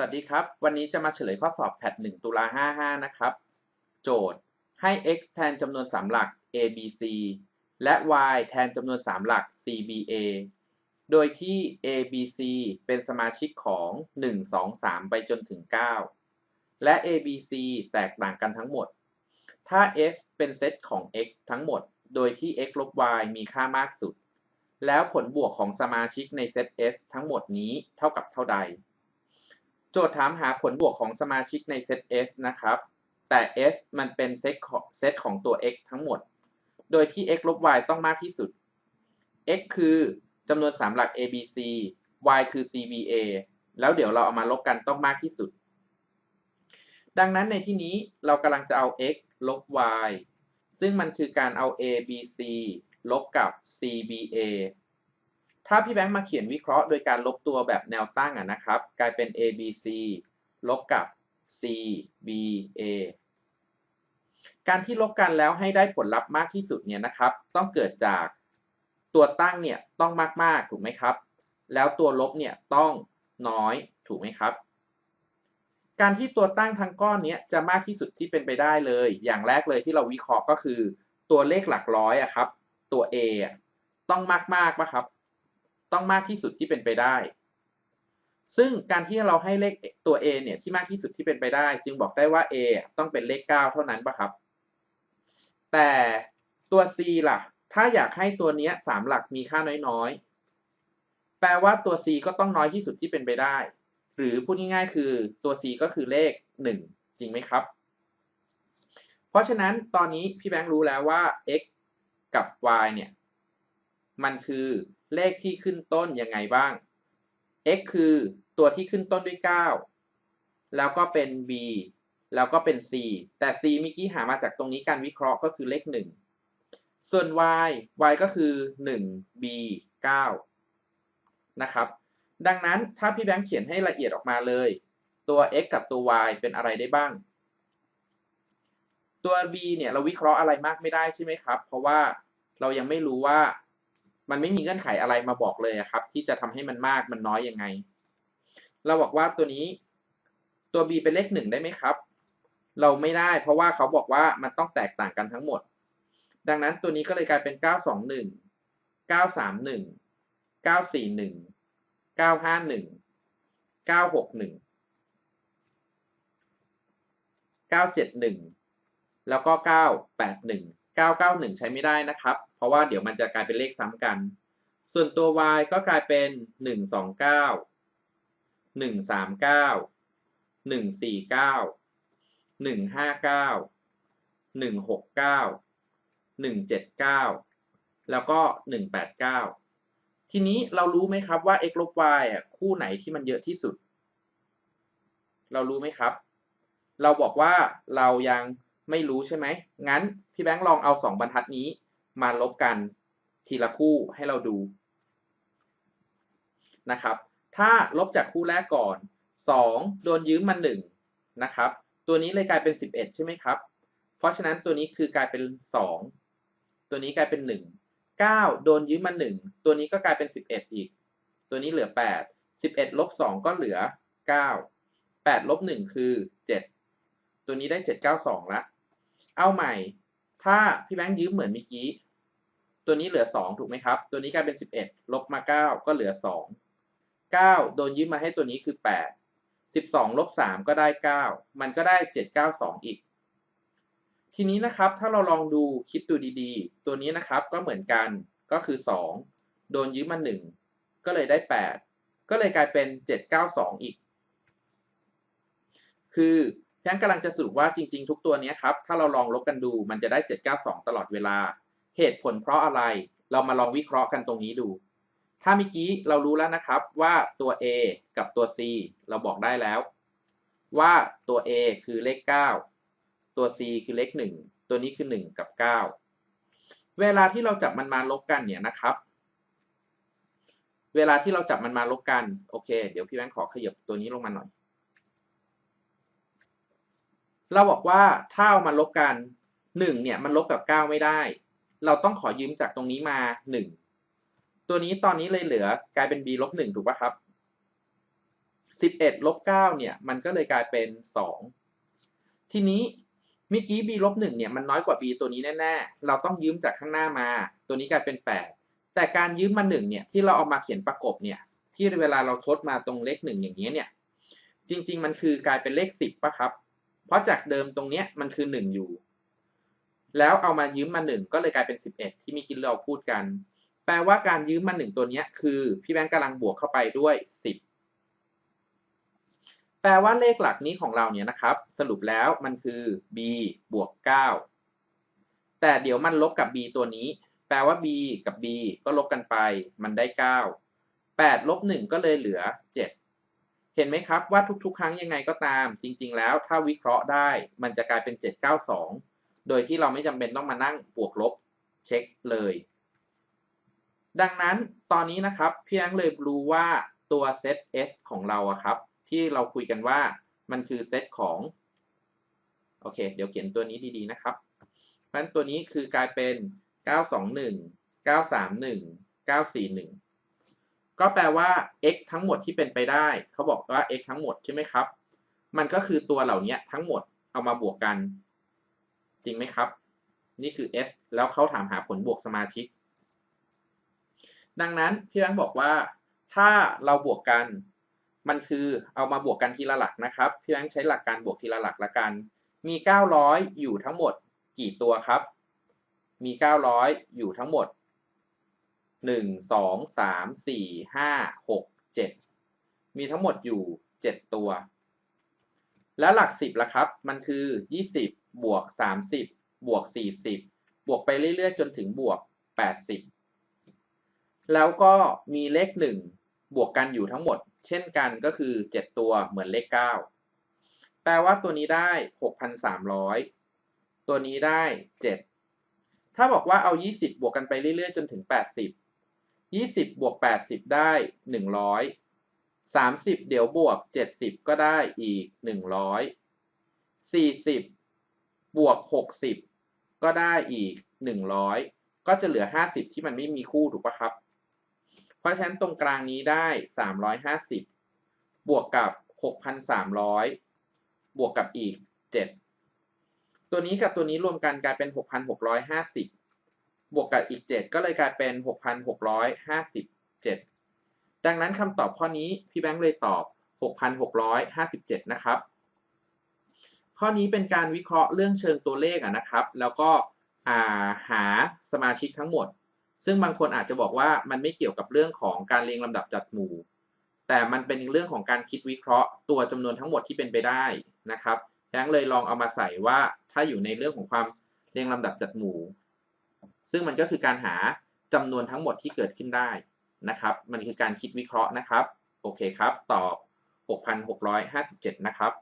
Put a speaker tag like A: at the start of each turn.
A: สวัสดีครับ วันนี้จะมาเฉลยข้อสอบแพท1ตุลา55 นะครับ โจทย์ให้ x แทนจำนวน 3 หลัก a b c และ y แทนจำนวน 3 หลัก c b a โดยที่ a b c เป็นสมาชิกของ 1 2 3 ไปจนถึง 9 และ a b c แตกต่างกันทั้งหมด ถ้า S เป็นเซตของ x ทั้งหมด โดยที่ x ลบ y มีค่ามากสุด แล้วผลบวกของสมาชิกในเซต S ทั้งหมดนี้เท่ากับเท่าใด โจทย์ถามหาผลบวกของสมาชิกในเซต S นะครับ แต่ S มันเป็นเซตของเซตของตัว x ทั้งหมด โดยที่ x ลบ y ต้องมากที่สุด x คือจำนวน3หลัก a b c y คือ c b a แล้วเดี๋ยวเราเอามาลบกันต้องมากที่สุด ดังนั้นในที่นี้เรากำลังจะเอา x ลบ y ซึ่งมันคือการเอา a b c ลบกับ c b a ถ้าพี่แบงค์มาเขียนวิเคราะห์โดยการลบตัวแบบแนวตั้งอะนะครับ กลายเป็น a b c ลบกับ c b a การที่ลบกันแล้วให้ได้ผลลัพธ์มากที่สุดเนี่ยนะครับ ต้องเกิดจากตัวตั้งเนี่ยต้องมากๆถูกไหมครับ แล้วตัวลบเนี่ยต้องน้อยถูกไหมครับ การที่ตัวตั้งทั้งก้อนนี้จะมากที่สุดที่เป็นไปได้เลย อย่างแรกเลยที่เราวิเคราะห์ก็คือ ตัวเลขหลักร้อยอะครับ ตัว a ต้องมากมากปะครับ ต้องมากที่สุดที่เป็นไปได้ ซึ่งการที่เราให้เลขตัว a เนี่ยที่มากที่สุดที่เป็นไปได้ จึงบอกได้ว่า a ต้องเป็นเลข 9 เท่านั้นปะครับ แต่ตัว c ล่ะ ถ้าอยากให้ตัวนี้สามหลักมีค่าน้อยๆ แปลว่าตัว c ก็ต้องน้อยที่สุดที่เป็นไปได้ หรือพูดง่ายๆ คือตัว c ก็คือเลข 1 จริงไหมครับ เพราะฉะนั้นตอนนี้พี่แบงค์รู้แล้วว่า x กับ y เนี่ย มันคือ เลขที่ขึ้นต้นยังไงบ้าง x คือตัวที่ขึ้นต้นด้วย 9 แล้วก็เป็น b แล้วก็เป็น c แต่ c เมื่อกี้หามาจากตรงนี้การวิเคราะห์ก็คือเลข 1 ส่วน y y ก็คือ 1 b 9 นะครับ ดังนั้นถ้าพี่แบงค์เขียนให้ละเอียดออกมาเลย ตัว x กับตัว y เป็นอะไรได้บ้าง ตัว b เนี่ยเราวิเคราะห์อะไรมากไม่ได้ใช่ไหมครับ เพราะว่าเรายังไม่รู้ว่า มันไม่มีเงื่อนไขอะไรมาบอกเลยครับ ที่จะทำให้มันมากมันน้อยยังไง เราบอกว่าตัวนี้ตัว b เป็นเลขหนึ่งได้ไหมครับ เราไม่ได้ เพราะว่าเขาบอกว่ามันต้องแตกต่างกันทั้งหมด ดังนั้นตัวนี้ก็เลยกลายเป็น 921 931 941 951 961 971 แล้วก็ 981 991 ใช้ไม่ได้นะครับ เพราะว่าเดี๋ยวมันจะกลายเป็นเลขซ้ำกัน ส่วนตัว y ก็กลายเป็น 129 139 149 159 169 179 แล้วก็ 189 ทีนี้เรารู้ไหมครับว่า x ลบ y อะคู่ไหนที่มันเยอะที่สุด เรารู้ไหมครับ เราบอกว่าเรายัง ไม่รู้ใช่ไหม งั้นพี่แบงค์ลองเอาสองบรรทัดนี้ มาลบกันทีละคู่ให้เราดูนะครับ ถ้าลบจากคู่แรกก่อน 2 โดนยืมมา1นะครับ ตัวนี้เลยกลายเป็น 11 ใช่ไหมครับ เพราะฉะนั้นตัวนี้คือกลายเป็น 2 ตัวนี้กลายเป็น 1 9 โดนยืมมา 1 ตัวนี้ก็กลายเป็น 11 อีก ตัวนี้เหลือ 8 11ลบ2ก็เหลือ 9 8ลบ1คือ 7 ตัวนี้ได้ 792ละ เอาใหม่ ถ้าพี่แบงค์ยืมเหมือนเมื่อกี้ ตัวนี้เหลือ 2 ถูกไหมครับ ตัวนี้กลายเป็น 11 ลบมา 9 ก็เหลือ 2 9 โดนยืมมาให้ตัวนี้คือ 8 12 ลบ 3 ก็ได้ 9 มันก็ได้ 792 อีก ทีนี้นะครับถ้าเราลองดูคิดดูดีๆ ตัวนี้นะครับก็เหมือนกันก็คือ 2 โดนยืมมา 1 ก็เลยได้ 8 ก็เลยกลายเป็น 792 อีก คือ แพงกำลังจะสรุปว่าจริง ๆ ทุกตัวนี้ครับ ถ้าเราลองลบกันดูมันจะได้ 792 ตลอดเวลา เหตุผลเพราะอะไร เรามาลองวิเคราะห์กันตรงนี้ดู ถ้าเมื่อกี้เรารู้แล้วนะครับว่าตัว A กับตัว C เราบอกได้แล้ว ว่าตัว A คือเลข 9 ตัว C คือเลข 1 ตัวนี้คือ 1 กับ 9 เวลาที่เราจับมันมาลบกันเนี่ยนะครับ เวลาที่เราจับมันมาลบกัน โอเค เดี๋ยวพี่แบงค์ขอขยับตัวนี้ลงมาหน่อย เราบอกว่าถ้าเอามาลบกันหนึ่งเนี่ยมันลบกับเก้าไม่ได้ เราต้องขอยืมจากตรงนี้มาหนึ่งตัวนี้ตอนนี้เลยเหลือกลายเป็น b ลบหนึ่งถูกป่ะครับ 11ลบ9เนี่ยมันก็เลยกลายเป็น 2 ทีนี้เมื่อกี้ b ลบ1เนี่ยมันน้อยกว่า b ตัวนี้แน่ๆ เราต้องยืมจากข้างหน้ามา ตัวนี้กลายเป็น 8 แต่การยืมมา1เนี่ยที่เราเอามาเขียนประกบเนี่ยที่เวลาเราทดมาตรงเลข1อย่างนี้ยเนี่ยจริง ๆ มันคือกลายเป็นเลข 10ป่ะครับ เพราะจากเดิมตรงเนี้ยมันคือ 1 อยู่ แล้วเอามายืมมา 1 ก็เลยกลายเป็น 11 ที่มีกี้เราพูดกัน แปลว่าการยืมมา 1 ตัวเนี้ยคือพี่แบงค์กำลังบวกเข้าไปด้วย 10 แปลว่าเลขหลักนี้ของเราเนี่ยนะครับ สรุปแล้วมันคือ b บวก 9 แต่เดี๋ยวมันลบกับ b ตัวนี้ แปลว่า b กับ b ก็ลบกันไป มันได้ 9 8ลบ1ก็เลยเหลือ 7 เห็นไหมครับว่าทุกๆ ครั้งยังไงก็ตาม จริง ๆ แล้วถ้าวิเคราะห์ได้มันจะกลายเป็น 792 โดยที่เราไม่จำเป็นต้องมานั่งบวกลบเช็คเลย ดังนั้นตอนนี้นะครับพี่แองเลยรู้ว่าตัวเซต S ของเราอะครับ ที่เราคุยกันว่ามันคือเซตของโอเค เดี๋ยวเขียนตัวนี้ดีๆนะครับเพราะฉะนั้นตัวนี้คือกลายเป็น 921 931 941 ก็แปลว่า x ทั้งหมดที่เป็นไปได้ เขาบอกว่า x ทั้งหมดใช่ไหมครับ มันก็คือตัวเหล่านี้ทั้งหมดเอามาบวกกัน จริงไหมครับ นี่คือ s แล้วเขาถามหาผลบวกสมาชิก ดังนั้นพี่แบงค์บอกว่า ถ้าเราบวกกัน มันคือเอามาบวกกันทีละหลักนะครับ พี่แบงค์ใช้หลักการบวกทีละหลักละกัน มี 900 อยู่ทั้งหมดกี่ตัวครับ มี 900 อยู่ทั้งหมด 1 2 3 4 5 6 7มีทั้งหมดอยู่7ตัว แล้วหลัก10ล่ะครับ มันคือ20บบวก30บบวก40บบวกไปเรื่อยๆ จนถึงบวก80แล้วก็มีเลข1บวกกันอยู่ทั้งหมด เช่นกันก็คือ7ตัวเหมือนเลข9แปลว่าตัวนี้ได้6,300ตัวนี้ได้7ถ้าบอกว่าเอา 20 บวกกันไปเรื่อย ๆ จนถึง 80 20 บวก 80 ได้ 100 30 เดี๋ยวบวก 70 ก็ได้อีก 100 40 บวก 60 ก็ได้อีก 100 ก็จะเหลือ 50 ที่มันไม่มีคู่ถูกปะครับ เพราะฉะนั้นตรงกลางนี้ได้ 350 บวกกับ 6,300 บวกกับอีก 7 ตัวนี้กับตัวนี้รวมกันกลายเป็น 6,650 บวกกับอีก 7 ก็เลยกลายเป็น 6,657 ดังนั้นคำตอบข้อนี้พี่แบงค์เลยตอบ 6,657 นะครับ ข้อนี้เป็นการวิเคราะห์เรื่องเชิงตัวเลขนะครับ แล้วก็หาสมาชิกทั้งหมด ซึ่งบางคนอาจจะบอกว่ามันไม่เกี่ยวกับเรื่องของการเรียงลำดับจัดหมู่ แต่มันเป็นเรื่องของการคิดวิเคราะห์ตัวจำนวนทั้งหมดที่เป็นไปได้นะครับแบงค์เลยลองเอามาใส่ว่าถ้าอยู่ในเรื่องของความเรียงลำดับจัดหมู่ ซึ่งมันก็คือการหาจำนวนทั้งหมดที่เกิดขึ้นได้นะครับ มันคือการคิดวิเคราะห์นะครับ โอเคครับ ตอบ 6,657 นะครับ